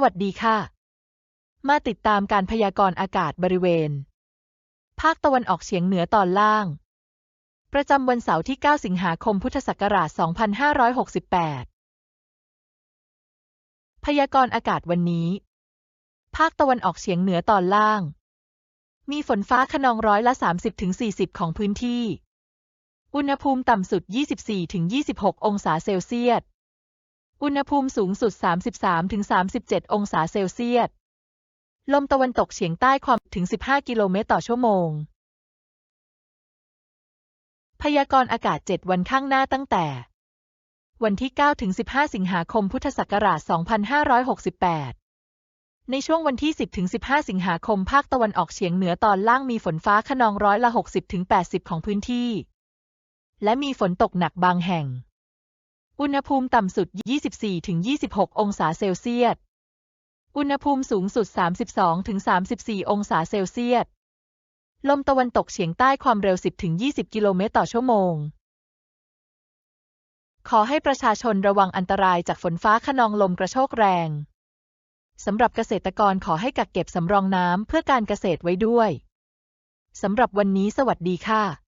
สวัสดีค่ะ มาติดตามการพยากรณ์อากาศบริเวณ ภาคตะวันออกเฉียงเหนือตอนล่าง ประจำวันเสาร์ที่ 9 สิงหาคม พุทธศักราช 2568 พยากรณ์อากาศวันนี้ ภาคตะวันออกเฉียงเหนือตอนล่าง มีฝนฟ้าขนองร้อยละ 30-40 ของพื้นที่ อุณหภูมิต่ำสุด 24-26 องศาเซลเซียส อุณหภูมิสูงสุด 33-37 องศาเซลเซียส ลมตะวันตกเฉียงใต้ความถึง 15 กิโลเมตรต่อชั่วโมง พยากรณ์อากาศ 7 วันข้างหน้าตั้งแต่ วันที่ 9 ถึง 15 สิงหาคม พุทธศักราช 2568 ในช่วงวันที่ 10 ถึง 15 สิงหาคม ภาคตะวันออกเฉียงเหนือตอนล่างมีฝนฟ้าขนองร้อยละ 60 ถึง 80 ของพื้นที่ และมีฝนตกหนักบางแห่ง อุณหภูมิต่ำสุด 24-26 องศาเซลเซียส อุณหภูมิสูงสุด 32-34 องศาเซลเซียส ลมตะวันตกเฉียงใต้ความเร็ว 10-20 กิโลเมตรต่อชั่วโมง ขอให้ประชาชนระวังอันตรายจากฝนฟ้าขนองลมกระโชกแรง สำหรับเกษตรกรขอให้กักเก็บสำรองน้ำเพื่อการเกษตรไว้ด้วย สำหรับวันนี้สวัสดีค่ะ